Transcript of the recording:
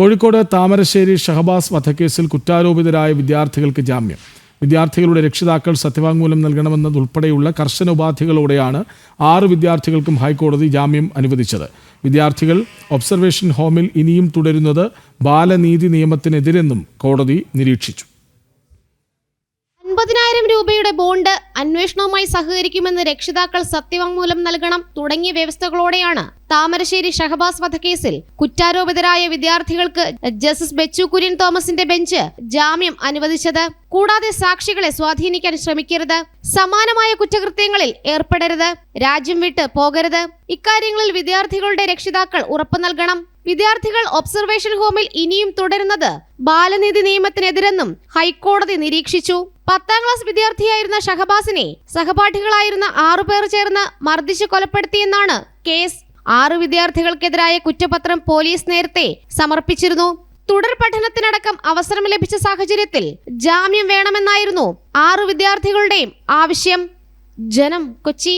കോഴിക്കോട് താമരശ്ശേരി ഷഹബാസ് വധക്കേസിൽ കുറ്റാരോപിതരായ വിദ്യാർത്ഥികൾക്ക് ജാമ്യം. വിദ്യാർത്ഥികളുടെ രക്ഷിതാക്കൾ സത്യവാങ്മൂലം നൽകണമെന്നതുൾപ്പെടെയുള്ള കർശന ഉപാധികളോടെയാണ് ആറ് വിദ്യാർത്ഥികൾക്കും ഹൈക്കോടതി ജാമ്യം അനുവദിച്ചത്. വിദ്യാർത്ഥികൾ ഒബ്സർവേഷൻ ഹോമിൽ ഇനിയും തുടരുന്നത് ബാലനീതി നിയമത്തിനെതിരെന്നും കോടതി നിരീക്ഷിച്ചു. അൻപതിനായിരം രൂപയുടെ ബോണ്ട് അന്വേഷണവുമായി സഹകരിക്കുമെന്ന് രക്ഷിതാക്കൾ സത്യവാങ്മൂലം നൽകണം തുടങ്ങിയ വ്യവസ്ഥകളോടെയാണ് താമരശ്ശേരി ഷഹബാസ് വധക്കേസിൽ കുറ്റാരോപിതരായ വിദ്യാർത്ഥികൾക്ക് ജസ്റ്റിസ് ബെച്ചു കുര്യൻ തോമസിന്റെ ബെഞ്ച് ജാമ്യം അനുവദിച്ചത്. കൂടാതെ സാക്ഷികളെ സ്വാധീനിക്കാൻ ശ്രമിക്കരുത്. സമാനമായ കുറ്റകൃത്യങ്ങളിൽ ഏർപ്പെടരുത്. രാജ്യം വിട്ട് പോകരുത്. ഇക്കാര്യങ്ങളിൽ വിദ്യാർത്ഥികളുടെ രക്ഷിതാക്കൾ ഉറപ്പു നൽകണം. വിദ്യാർത്ഥികൾ ഒബ്സർവേഷൻ ഹോമിൽ ഇനിയും തുടരുന്നത് ബാലനീതി നിയമത്തിനെതിരെന്നും ഹൈക്കോടതി നിരീക്ഷിച്ചു. പത്താം ക്ലാസ് വിദ്യാർത്ഥിയായിരുന്ന ഷഹബാസിനെ സഹപാഠികളായിരുന്ന ആറുപേർ ചേർന്ന് മർദ്ദിച്ച് കൊലപ്പെടുത്തിയെന്നാണ് കേസ്. ആറു വിദ്യാർത്ഥികൾക്കെതിരായ കുറ്റപത്രം പോലീസ് നേരത്തെ സമർപ്പിച്ചിരുന്നു. തുടർ പഠനത്തിനടക്കം അവസരം ലഭിച്ച സാഹചര്യത്തിൽ ജാമ്യം വേണമെന്നായിരുന്നു ആറു വിദ്യാർത്ഥികളുടെയും ആവശ്യം. ജനം കൊച്ചി.